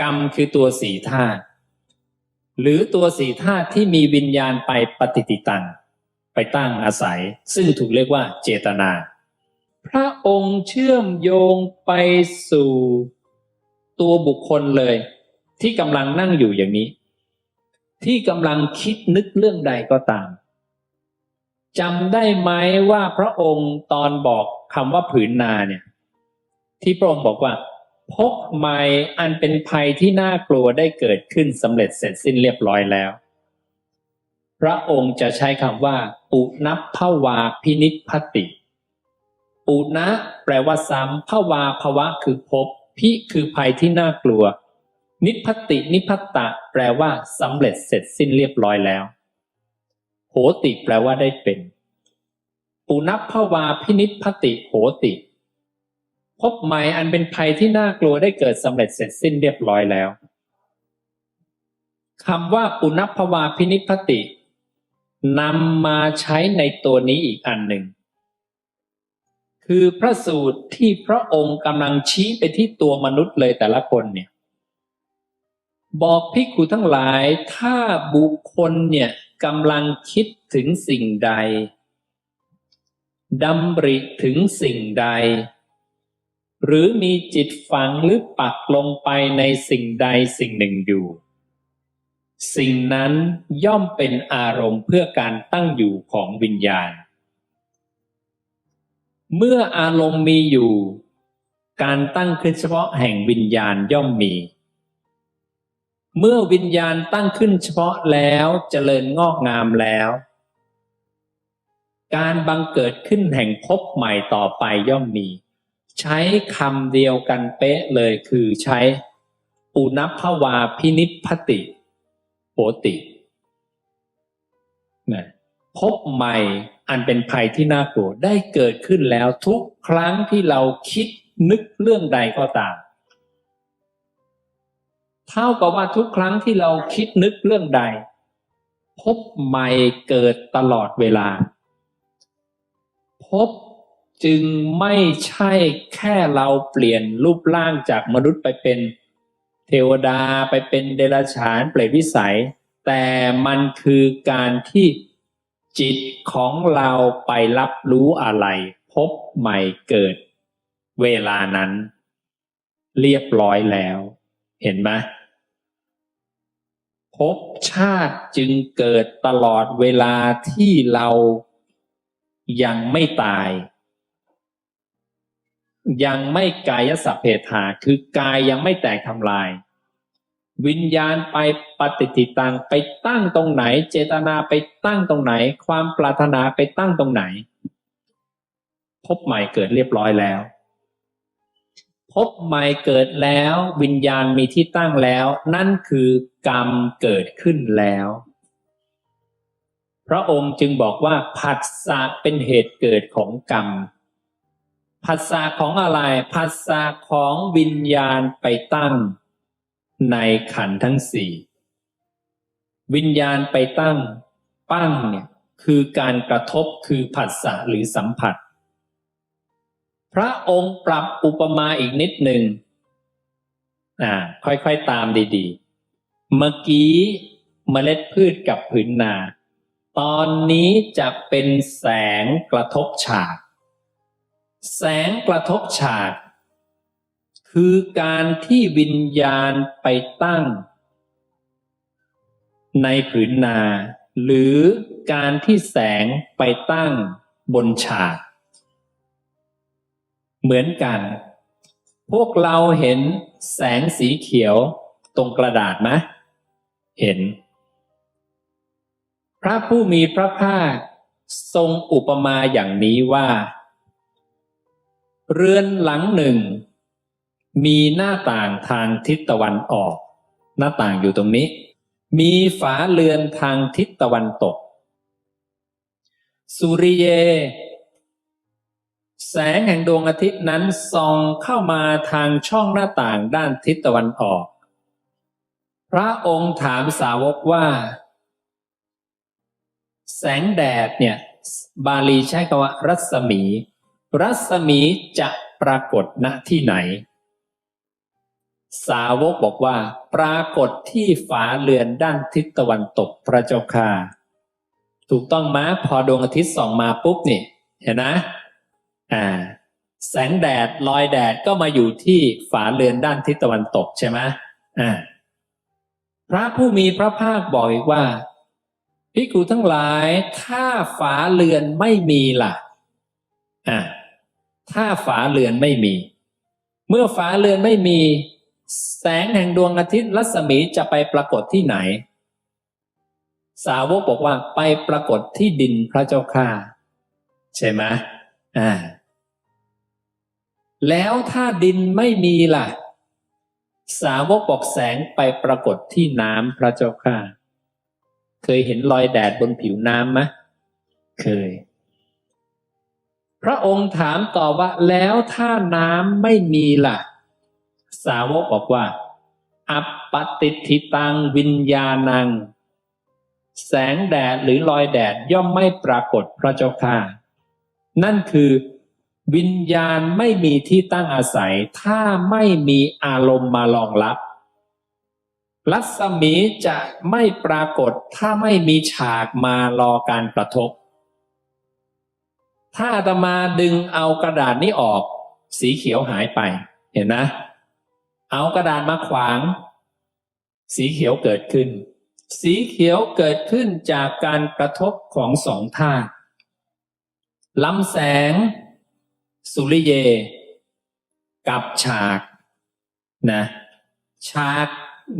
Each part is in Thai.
กรรมคือตัวสี่ธาตุหรือตัวสี่ธาตุที่มีวิญญาณไปปฏิติตังไปตั้งอาศัย ซึ่งถูกเรียกว่าเจตนา พระองค์เชื่อมโยงไปสู่ตัวบุคคลเลย ที่กำลังนั่งอยู่อย่างนี้ ที่กำลังคิดนึกเรื่องใดก็ตามจำได้ไหมว่าพระองค์ตอนบอกคำว่าผืนนาเนี่ย ที่พระองค์บอกว่า พบไม้อันเป็นภัยที่น่ากลัวได้เกิดขึ้นสำเร็จเสร็จสิ้นเรียบร้อยแล้ว พระองค์จะใช้คำว่า ปุนับภวาพินิจพติ ปุนะแปลว่าซ้ำภวาภวะคือพบพิคือภัยที่น่ากลัว นิพตินิพพตตะ แปลว่าสำเร็จเสร็จสิ้นเรียบร้อยแล้วโหติแปลว่าได้เป็น ปุนับภวาพินิจพติโหติ พบใหม่อันเป็นภัยที่น่ากลัวได้เกิดสำเร็จเสร็จสิ้นเรียบร้อยแล้วคำว่าปุนับภวาพินิพตินำมาใช้ในตัวนี้อีกอันหนึ่ง คือพระสูตรที่พระองค์กำลังชี้ไปที่ตัวมนุษย์เลยแต่ละคนเนี่ย บอกภิกขุทั้งหลายถ้าบุคคลเนี่ยกำลังคิดถึงสิ่งใดดำริถึงสิ่งใด หรือมีจิตฝังหรือปักลงไปในสิ่งใดสิ่งหนึ่งอยู่ สิ่งนั้นย่อมเป็นอารมณ์เพื่อการตั้งอยู่ของวิญญาณ เมื่ออารมณ์มีอยู่ การตั้งขึ้นเฉพาะแห่งวิญญาณย่อมมี เมื่อวิญญาณตั้งขึ้นเฉพาะแล้วเจริญงอกงามแล้ว การบังเกิดขึ้นแห่งภพใหม่ต่อไปย่อมมี ใช้คำเดียวกันเป๊ะเลยคือใช้ปุณพวาพินิพพติโหตินะพบใหม่อันเป็นภัยที่น่ากลัวได้เกิดขึ้นแล้วทุกครั้งที่เราคิดนึกเรื่องใดก็ตาม เท่ากับว่าทุกครั้งที่เราคิดนึกเรื่องใด พบใหม่เกิดตลอดเวลา พบ จึงไม่ใช่แค่เราเปลี่ยนรูปร่างจากมนุษย์ไปเป็นเทวดาไปเป็นเดรัจฉานเปรตวิสัย แต่มันคือการที่จิตของเราไปรับรู้อะไร พบใหม่เกิด เวลานั้น เรียบร้อยแล้ว เห็นไหมภพชาติจึงเกิดตลอดเวลาที่เรายังไม่ตาย ยังไม่กายสัพเพทาคือกายยังไม่แตกทำลาย วิญญาณไปปฏิติตังไปตั้งตรงไหน เจตนาไปตั้งตรงไหน ความปรารถนาไปตั้งตรงไหน พบใหม่เกิดเรียบร้อยแล้ว พบใหม่เกิดแล้ว วิญญาณมีที่ตั้งแล้ว นั่นคือกรรมเกิดขึ้นแล้วพระองค์จึงบอกว่าผัสสะเป็นเหตุเกิดของกรรม ผัสสะของอะไรผัสสะของวิญญาณไปตั้งในขันทั้งสี่วิญญาณไปตั้งปั้งเนี่ยคือการกระทบคือผัสสะหรือสัมผัส พระองค์ปรับอุปมาอีกนิดหนึ่งอ่าค่อยๆตามดีๆ เมื่อกี้เมล็ดพืชกับผืนนา ตอนนี้จะเป็นแสงกระทบฉาก แสงกระทบฉาก คือการที่วิญญาณไปตั้ง ในผืนนา หรือการที่แสงไปตั้งบนฉาก เหมือนกัน พวกเราเห็นแสงสีเขียวตรงกระดาษไหมเห็น พระผู้มีพระภาคทรงอุปมาอย่างนี้ว่า เรือนหลังหนึ่ง มีหน้าต่างทางทิศตะวันออก หน้าต่างอยู่ตรงนี้ มีฝาเรือนทางทิศตะวันตก สุริเย แสงแห่งดวงอาทิตย์นั้นส่องเข้ามาทางช่องหน้าต่างด้านทิศตะวันออก พระองค์ถามสาวกว่า แสงแดดเนี่ย บาลีใช้คำว่ารัศมี รัศมีจะปรากฏณที่ไหน สาวกบอกว่า ปรากฏที่ฝาเรือนด้านทิศตะวันตกพระเจ้าค่ะ ถูกต้องไหมพอดวงอาทิตย์ส่องมาปุ๊บนี่เห็นนะอ่าแสงแดดลอยแดดก็มาอยู่ที่ฝาเรือนด้านทิศตะวันตกใช่ไหมอ่าพระผู้มีพระภาคบอกอีกว่าพิกูทั้งหลายถ้าฝาเรือนไม่มีล่ะอ่า ถ้าฝาเรือนไม่มี เมื่อฝาเรือนไม่มี แสงแห่งดวงอาทิตย์รัศมีจะไปปรากฏที่ไหน สาวกบอกว่าไปปรากฏที่ดินพระเจ้าข้าใช่ไหมอ่าแล้วถ้าดินไม่มีล่ะ สาวกบอกแสงไปปรากฏที่น้ำพระเจ้าข้าเคยเห็นรอยแดดบนผิวน้ำไหมเคย พระองค์ถามต่อว่าแล้วถ้าน้ำไม่มีล่ะ สาวกบอกว่า อัปปติทิตังวิญญาณัง แสงแดดหรือรอยแดดย่อมไม่ปรากฏพระเจ้าค่ะ นั่นคือวิญญาณไม่มีที่ตั้งอาศัย ถ้าไม่มีอารมณ์มารองรับ รัศมีจะไม่ปรากฏถ้าไม่มีฉากมารอการกระทบ ถ้าอาตมาดึงเอากระดาษนี้ออก สีเขียวหายไป เห็นนะ เอากระดาษมาขวาง สีเขียวเกิดขึ้น สีเขียวเกิดขึ้นจากการกระทบของสองธาตุลำแสง สุริเย กับฉากนะฉาก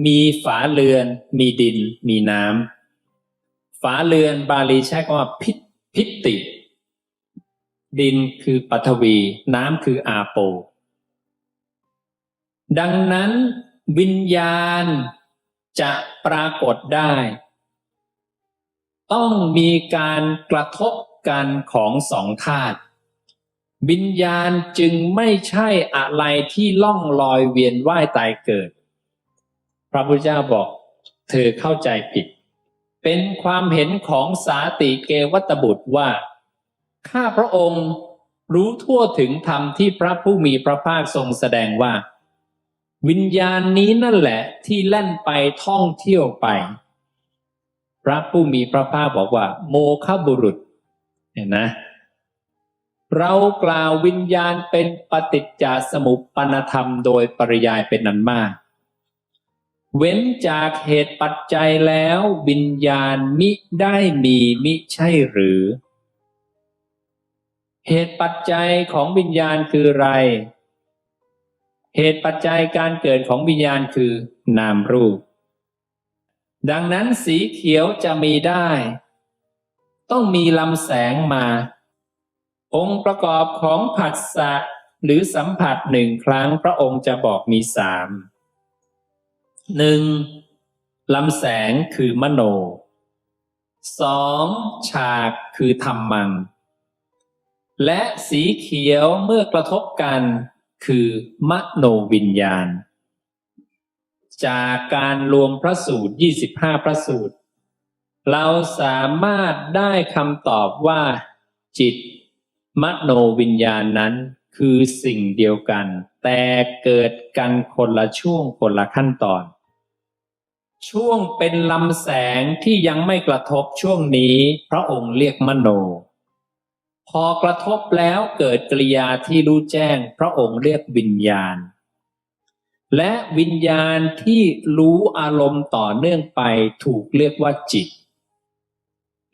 มีฝาเรือน มีดิน มีน้ำฝาเรือนบาลีใช้คำว่าพิพิติ ดินคือปฐวี น้ำคืออาโป ดังนั้นวิญญาณจะปรากฏได้ ต้องมีการกระทบกันของสองธาตุวิญญาณจึงไม่ใช่อะไรที่ล่องลอยเวียนว่ายตายเกิด พระพุทธเจ้าบอก เธอเข้าใจผิด เป็นความเห็นของสาติเกวัตบุตรว่า ข้าพระองค์รู้ทั่วถึงธรรมที่พระผู้มีพระภาคทรงแสดงว่า วิญญาณนี้นั่นแหละที่แล่นไปท่องเที่ยวไป พระผู้มีพระภาคบอกว่า โมฆะบุรุษ เห็นนะเรากล่าววิญญาณเป็นปฏิจจสมุปปนธรรมโดยปริยายเป็นนันมาก เว้นจากเหตุปัจจัยแล้ววิญญาณมิได้มีมิใช่หรือ เหตุปัจจัยของวิญญาณคืออะไร เหตุปัจจัยการเกิดของวิญญาณคือนามรูป ดังนั้นสีเขียวจะมีได้ ต้องมีลำแสงมา องค์ประกอบของผัสสะหรือสัมผัสหนึ่งครั้งพระองค์จะบอกมีสามหนึ่งลำแสงคือมโนสองฉากคือธรรมัง และสีเขียวเมื่อกระทบกันคือมโนวิญญาณ จากการรวมพระสูตร 25 พระสูตร เราสามารถได้คำตอบว่า จิต มโนวิญญาณนั้นคือสิ่งเดียวกัน แต่เกิดกันคนละช่วงคนละขั้นตอน ช่วงเป็นลำแสงที่ยังไม่กระทบช่วงนี้ พระองค์เรียกมโน พอกระทบแล้วเกิดกริยาที่รู้แจ้ง พระองค์เรียกวิญญาณ และวิญญาณที่รู้อารมณ์ต่อเนื่องไปถูกเรียกว่าจิต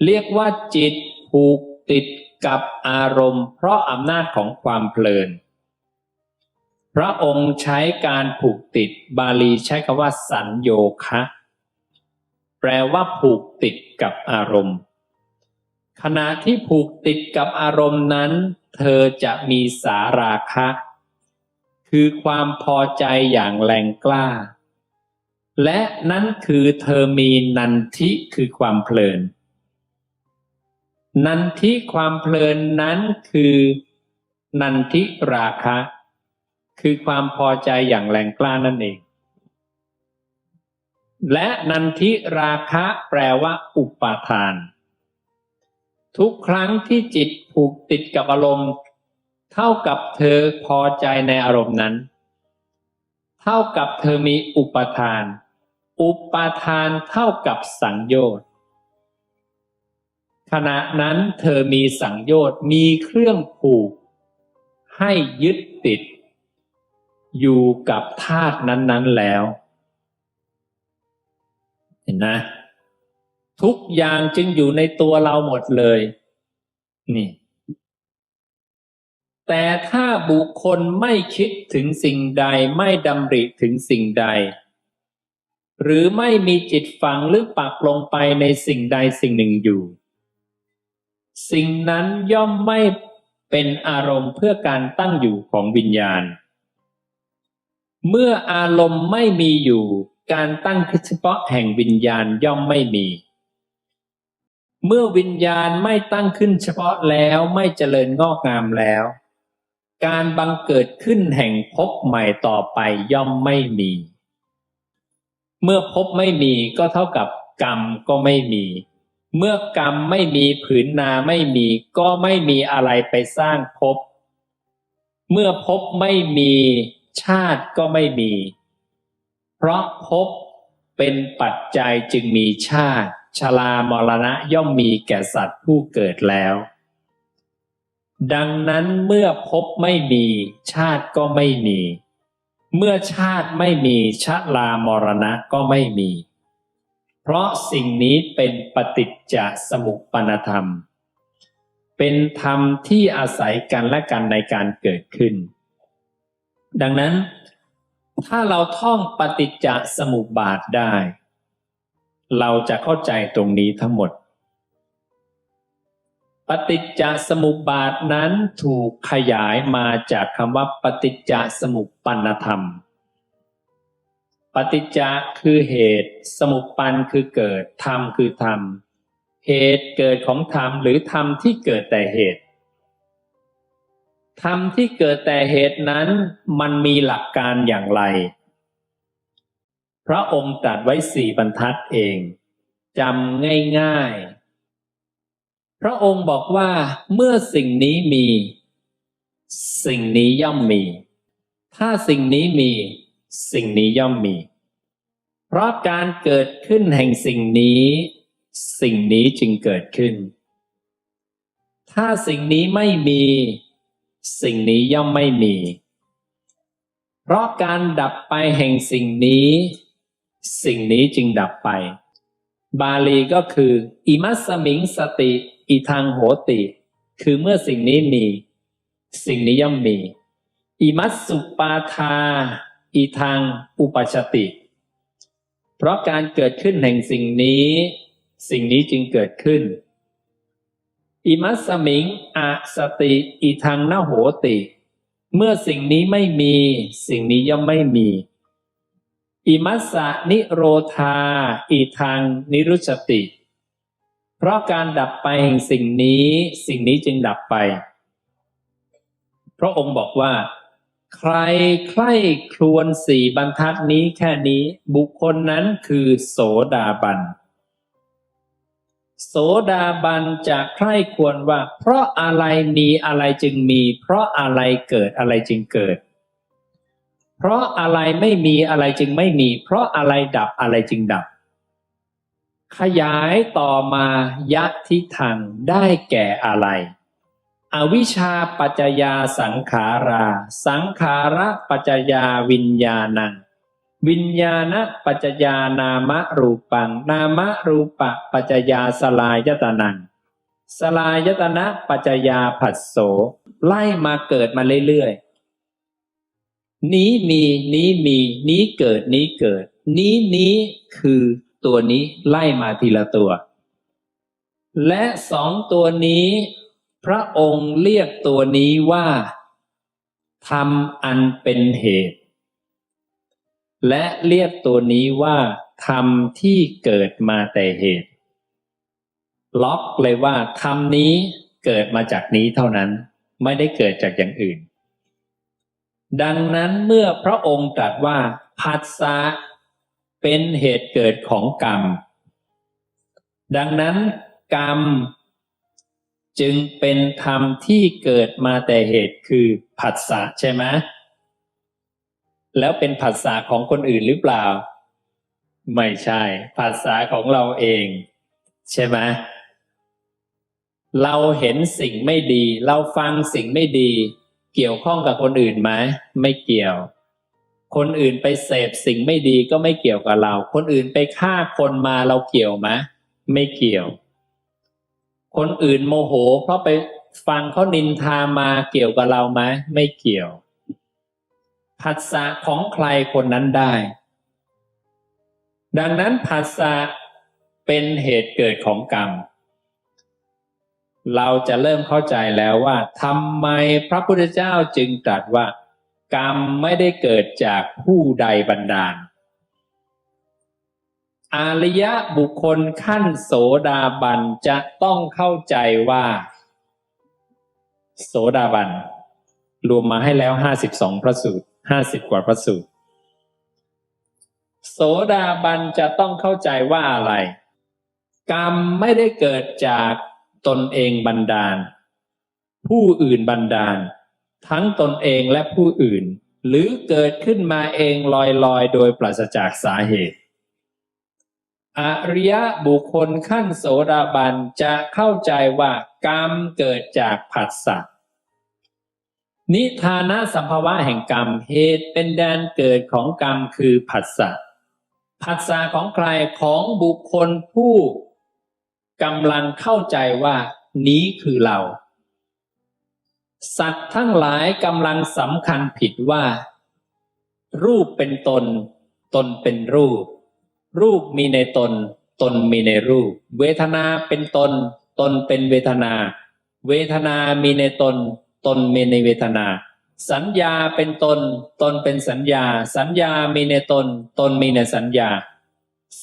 เรียกว่าจิตผูกติดกับอารมณ์ เพราะอำนาจของความเพลิน พระองค์ใช้การผูกติดบาลีใช้คำว่าสัญโยคะ แปลว่าผูกติดกับอารมณ์ ขณะที่ผูกติดกับอารมณ์นั้น เธอจะมีสาราคะ คือความพอใจอย่างแรงกล้า และนั้นคือเธอมีนันทิคือความเพลิน นันทิความเพลินนั้นคือนันทิราคะ คือความพอใจอย่างแรงกล้านั่นเอง และนันทิราคะแปลว่าอุปาทาน ทุกครั้งที่จิตผูกติดกับอารมณ์ เท่ากับเธอพอใจในอารมณ์นั้น เท่ากับเธอมีอุปทาน อุปทานเท่ากับสังโยชน์ขณะนั้นเธอมีสังโยชน์มีเครื่องผูก ให้ยึดติด อยู่กับธาตุนั้น ๆ แล้ว เห็นนะ ทุกอย่างจึงอยู่ในตัวเราหมดเลย นี่ แต่ถ้าบุคคลไม่คิดถึงสิ่งใดไม่ดำริถึงสิ่งใด หรือไม่มีจิตฝังหรือปักลงไปในสิ่งใดสิ่งหนึ่งอยู่ สิ่งนั้นย่อมไม่เป็นอารมณ์เพื่อการตั้งอยู่ของวิญญาณ เมื่ออารมณ์ไม่มีอยู่ การตั้งเฉพาะแห่งวิญญาณย่อมไม่มี เมื่อวิญญาณไม่ตั้งขึ้นเฉพาะแล้วไม่เจริญงอกงามแล้ว การบังเกิดขึ้นแห่งภพใหม่ต่อไปย่อมไม่มี เมื่อภพไม่มีก็เท่ากับกรรมก็ไม่มี เมื่อกรรมไม่มีผืนนาไม่มี ก็ไม่มีอะไรไปสร้างภพเมื่อภพไม่มีชาติก็ไม่มี เพราะภพเป็นปัจจัยจึงมีชาติ ชรามรณะย่อมมีแก่สัตว์ผู้เกิดแล้ว ดังนั้นเมื่อภพไม่มีชาติก็ไม่มี เมื่อชาติไม่มีชรามรณะก็ไม่มี เพราะสิ่งนี้เป็นปฏิจจสมุปปนธรรม เป็นธรรมที่อาศัยกันและกันในการเกิดขึ้น ดังนั้นถ้าเราท่องปฏิจจสมุปบาทได้ เราจะเข้าใจตรงนี้ทั้งหมด ปฏิจจสมุปบาทนั้นถูกขยายมาจากคำว่า ปฏิจจสมุปปนธรรม ปฏิจจคือเหตุ สมุปปันคือเกิด ธรรมคือธรรม เหตุเกิดของธรรมหรือธรรมที่เกิดแต่เหตุ ธรรมที่เกิดแต่เหตุนั้นมันมีหลักการอย่างไร พระองค์ตรัสไว้สี่บรรทัดเองจำง่ายๆ พระองค์บอกว่าเมื่อสิ่งนี้มี สิ่งนี้ย่อมมี ถ้าสิ่งนี้มีสิ่งนี้ย่อมมี เพราะการเกิดขึ้นแห่งสิ่งนี้ สิ่งนี้จึงเกิดขึ้น ถ้าสิ่งนี้ไม่มี สิ่งนี้ย่อมไม่มี เพราะการดับไปแห่งสิ่งนี้ สิ่งนี้จึงดับไป บาลีก็คืออิมัสมิงสติอิทังโหติ คือเมื่อสิ่งนี้มี สิ่งนี้ย่อมมีอิมัสสุปาทาอีทางอุปชติ เพราะการเกิดขึ้นแห่งสิ่งนี้ สิ่งนี้จึงเกิดขึ้นอิมัสสมิงอะสติอีทางนโหติ เมื่อสิ่งนี้ไม่มี สิ่งนี้ย่อมไม่มี อิมัสสะนิโรธาอีทางนิรุชติ เพราะการดับไปแห่งสิ่งนี้ สิ่งนี้จึงดับไป พระองค์บอกว่า ใครใคร่ครวญสี่บรรทัดนี้แค่นี้บุคคลนั้นคือโสดาบัน โสดาบันจะใคร่ควรว่า เพราะอะไรมีอะไรจึงมี เพราะอะไรเกิดอะไรจึงเกิด เพราะอะไรไม่มีอะไรจึงไม่มี เพราะอะไรดับอะไรจึงดับ ขยายต่อมายัทิทังได้แก่อะไร อวิชชาปัจจยาสังขารา สังขาระปัจจยาวิญญาณัง วิญญาณปัจจยานามรูปัง นามรูปะปัจจยาสลายตนัง สลายตนะปัจจยาผัสโสไล่มาเกิดมาเรื่อยๆ นี้มีนี้มีนี้เกิดนี้เกิด นี้นี้คือตัวนี้ไล่มาทีละตัว และสองตัวนี้ พระองค์เรียกตัวนี้ว่าธรรมอันเป็นเหตุ และเรียกตัวนี้ว่าธรรมที่เกิดมาแต่เหตุ ล็อกเลยว่าธรรมนี้เกิดมาจากนี้เท่านั้น ไม่ได้เกิดจากอย่างอื่น ดังนั้นเมื่อพระองค์ตรัสว่าผัสสะเป็นเหตุเกิดของกรรม ดังนั้นกรรมจึงเป็นธรรมที่เกิดมาแต่เหตุคือผัสสะใช่ไหมแล้วเป็นภาษาของคนอื่นหรือเปล่า ไม่ใช่ภาษาของเราเอง ใช่ไหมเราเห็นสิ่งไม่ดี เราฟังสิ่งไม่ดี เกี่ยวข้องกับคนอื่นไหมไม่เกี่ยว คนอื่นไปเสพสิ่งไม่ดีก็ไม่เกี่ยวกับเรา คนอื่นไปฆ่าคนมาเราเกี่ยวไหมไม่เกี่ยว คนอื่นโมโห เพราะไปฟังเขานินทามาเกี่ยวกับเราไหมไม่เกี่ยวภาษาของใครคนนั้นได้ ดังนั้นภาษาเป็นเหตุเกิดของกรรม เราจะเริ่มเข้าใจแล้วว่าทำไมพระพุทธเจ้าจึงตรัสว่า กรรมไม่ได้เกิดจากผู้ใดบันดาล อาริยะบุคคลขั้นโสดาบันจะต้องเข้าใจว่า โสดาบัน รวมมาให้แล้วห้าสิบสองพระสูตรห้าสิบกว่าพระสูตร โสดาบันจะต้องเข้าใจว่าอะไร กรรมไม่ได้เกิดจาก ตนเองบันดาล ผู้อื่นบันดาล ทั้งตนเองและผู้อื่น หรือเกิดขึ้นมาเองลอยๆ โดยปราศจากสาเหตุอริยะบุคคลขั้นโสดาบันจะเข้าใจว่ากรรมเกิดจากผัสสะนิทานะสัมภวะแห่งกรรมเหตุเป็นแดนเกิดของกรรมคือผัสสะผัสสะของใครของบุคคลผู้ กำลังเข้าใจว่านี้คือเรา สัตว์ทั้งหลายกำลังสำคัญผิดว่า รูปเป็นตน ตนเป็นรูป รูปมีในตน ตนมีในรูป เวทนาเป็นตน ตนเป็นเวทนา เวทนามีในตน ตนมีในเวทนา สัญญาเป็นตน ตนเป็นสัญญา สัญญามีในตน ตนมีในสัญญา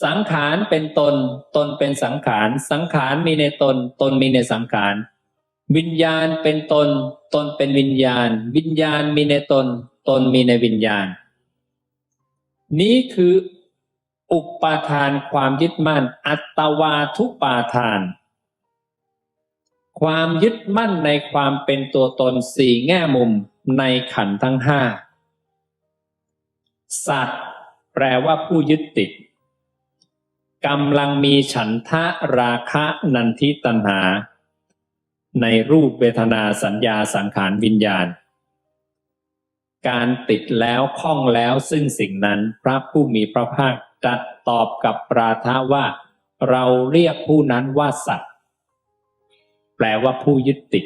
สังขารเป็นตน ตนเป็นสังขาร สังขารมีในตน ตนมีในสังขาร วิญญาณเป็นตน ตนเป็นวิญญาณ วิญญาณมีในตน ตนมีในวิญญาณ นี้คืออุปาทานความยึดมั่น อัตวาทุปาทาน ความยึดมั่นในความเป็นตัวตนสี่แง่มุมในขันทั้งห้าสัตว์แปลว่าผู้ยึดติด กำลังมีฉันทะราคะนันทิตัณหา ในรูปเวทนาสัญญาสังขารวิญญาณ การติดแล้วคล้องแล้วซึ่งสิ่งนั้นพระผู้มีพระภาคตรัสตอบกับปราทะว่า เราเรียกผู้นั้นว่าสัตว์ แปลว่าผู้ยึดติด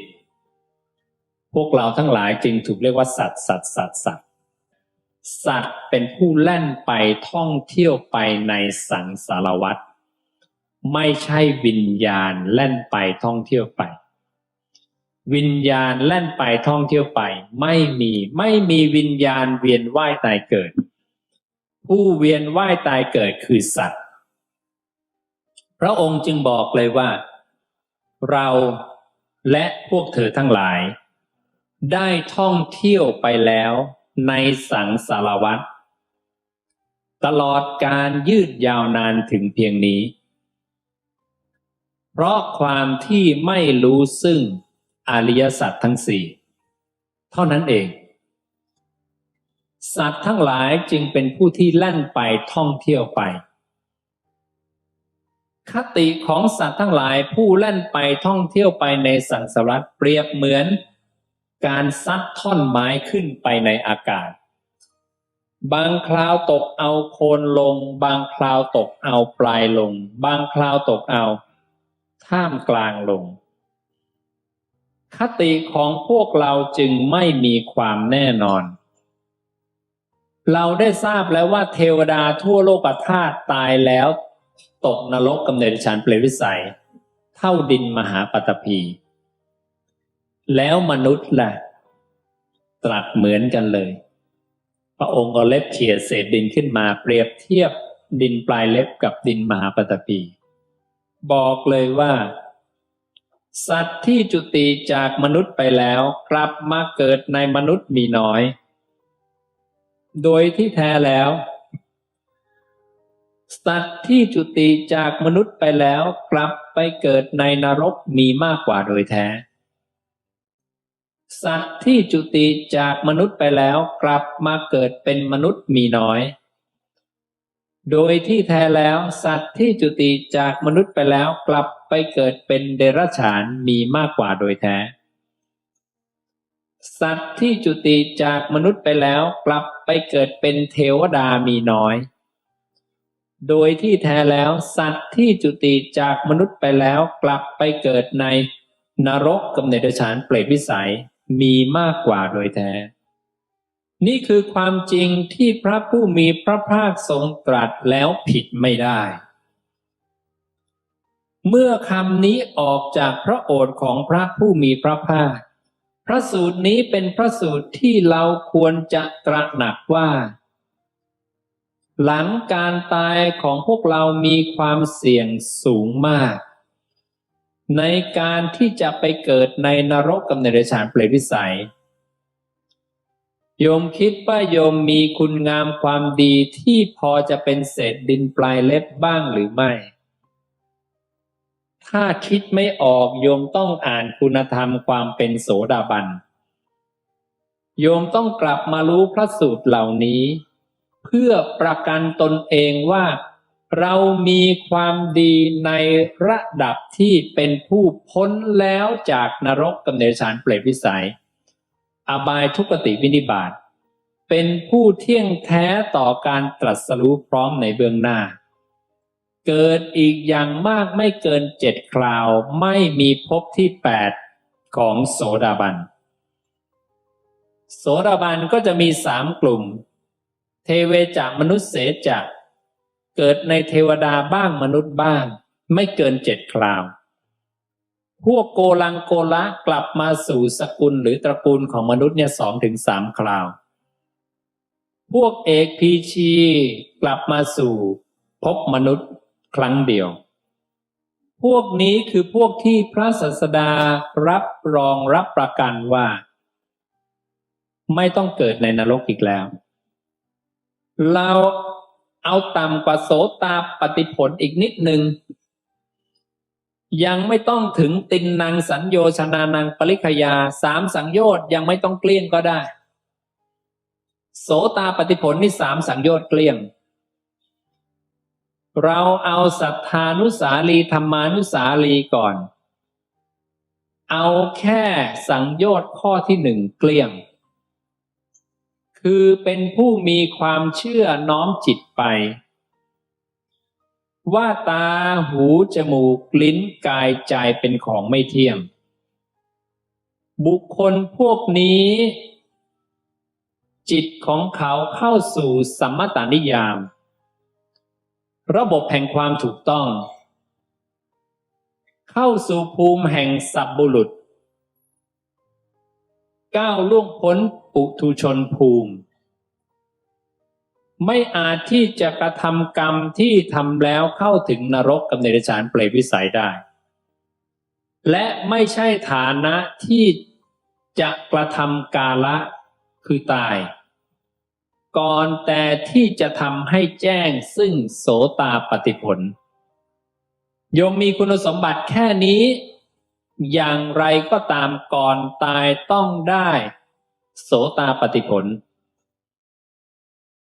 พวกเราทั้งหลายจึงถูกเรียกว่าสัตว์สัตว์สัตว์สัตว สัตว์เป็นผู้แล่นไปท่องเที่ยวไปในสังสารวัฏไม่ใช่วิญญาณแล่นไปท่องเที่ยวไป วิญญาณแล่นไปท่องเที่ยวไป ไม่มีไม่มีวิญญาณเวียนว่ายตายเกิด ผู้เวียนว่ายตายเกิดคือสัตว์ พระองค์จึงบอกเลยว่า เราและพวกเธอทั้งหลาย ได้ท่องเที่ยวไปแล้ว ในสังสารวัฏตลอดการยืดยาวนานถึงเพียงนี้ เพราะความที่ไม่รู้ซึ่งอริยสัจทั้งสี่เท่านั้นเอง สัตว์ทั้งหลายจึงเป็นผู้ที่แล่นไปท่องเที่ยวไป คติของสัตว์ทั้งหลายผู้แล่นไปท่องเที่ยวไปในสังสารวัฏเปรียบเหมือน การซัดท่อนไม้ขึ้นไปในอากาศ บางคราวตกเอาโคนลง บางคราวตกเอาปลายลง บางคราวตกเอา ท่ามกลางลง คติของพวกเราจึงไม่มีความแน่นอน เราได้ทราบแล้วว่าเทวดาทั่วโลกธาตุตายแล้ว ตกนรกกำเนิดฉันเปรวิสัย เท่าดินมหาปตพี แล้วมนุษย์ล่ะ ตรัสเหมือนกันเลย พระองค์ก็เล็บเขี่ยเศษดินขึ้นมาเปรียบเทียบดินปลายเล็บกับดินมหาปตพี บอกเลยว่า สัตว์ที่จุติจากมนุษย์ไปแล้ว กลับมาเกิดในมนุษย์มีน้อย โดยที่แท้แล้ว สัตว์ที่จุติจากมนุษย์ไปแล้ว กลับไปเกิดในนรกมีมากกว่าโดยแท้ สัตว์ที่จุติจากมนุษย์ไปแล้วกลับมาเกิดเป็นมนุษย์มีน้อย โดยที่แท้แล้วสัตว์ที่จุติจากมนุษย์ไปแล้วกลับไปเกิดเป็นเดรัจฉานมีมากกว่าโดยแท้ สัตว์ที่จุติจากมนุษย์ไปแล้วกลับไปเกิดเป็นเทวดามีน้อย โดยที่แท้แล้วสัตว์ที่จุติจากมนุษย์ไปแล้วกลับไปเกิดในนรกกับเนรชานเปรตวิสัย มีมากกว่าโดยแท้ นี่คือความจริงที่พระผู้มีพระภาคทรงตรัสแล้วผิดไม่ได้ เมื่อคำนี้ออกจากพระโอษฐ์ของพระผู้มีพระภาค พระสูตรนี้เป็นพระสูตรที่เราควรจะตระหนักว่าหลังการตายของพวกเรามีความเสี่ยงสูงมาก ในการที่จะไปเกิดในนรกกับในเดรัจฉานเปรตวิสัย โยมคิดว่าโยมมีคุณงามความดีที่พอจะเป็นเศษดินปลายเล็บบ้างหรือไม่ ถ้าคิดไม่ออกโยมต้องอ่านคุณธรรมความเป็นโสดาบัน โยมต้องกลับมารู้พระสูตรเหล่านี้ เพื่อประกันตนเองว่า เรามีความดีในระดับที่เป็นผู้พ้นแล้วจากนรกกับเนรชานเปรตวิสัย อบายทุกติวินิบาตเป็นผู้เที่ยงแท้ต่อการตรัสรู้พร้อมในเบื้องหน้า เกิดอีกอย่างมากไม่เกินเจ็ดคราวไม่มีภพที่แปดของโสดาบัน โสดาบันก็จะมีสามกลุ่ม เทเวจามนุษย์เสจะ เกิดในเทวดาบ้างมนุษย์บ้าง ไม่เกินเจ็ดคราว พวกโกลังโกละกลับมาสู่สกุลหรือตระกูลของมนุษย์เนี่ยสองถึงสามคราว พวกเอกพีชีกลับมาสู่พบมนุษย์ครั้งเดียว พวกนี้คือพวกที่พระศาสดารับรองรับประกันว่า ไม่ต้องเกิดในนรกอีกแล้ว เรา เอาต่ำกว่าโสตาปฏิผลอีกนิดหนึ่งยังไม่ต้องถึงตินนางสัญโยชนานังปริคยาสามสังโยชน์ยังไม่ต้องเกลี้ยงก็ได้ โสตาปฏิผลนี่สามสังโยชน์เกลี้ยง เราเอาสัทธานุสาลีธรรมานุสาลีก่อน เอาแค่สังโยชน์ข้อที่หนึ่งเกลี้ยง คือเป็นผู้มีความเชื่อน้อมจิตไป ว่าตาหูจมูกลิ้นกายใจเป็นของไม่เที่ยง บุคคลพวกนี้ จิตของเขาเข้าสู่สัมมตานิยาม ระบบแห่งความถูกต้อง เข้าสู่ภูมิแห่งสัพบุรุษก้าวล่วงพ้น ปุถุชนภูมิ ไม่อาจที่จะกระทำกรรมที่ทำแล้วเข้าถึงนรกกับเนรชานเปรตวิสัยได้ และไม่ใช่ฐานะที่จะกระทำกาละคือตาย ก่อนแต่ที่จะทำให้แจ้งซึ่งโสตาปฏิผลโยมมีคุณสมบัติแค่นี้ อย่างไรก็ตามก่อนตายต้องได้ โสตาปฏิผล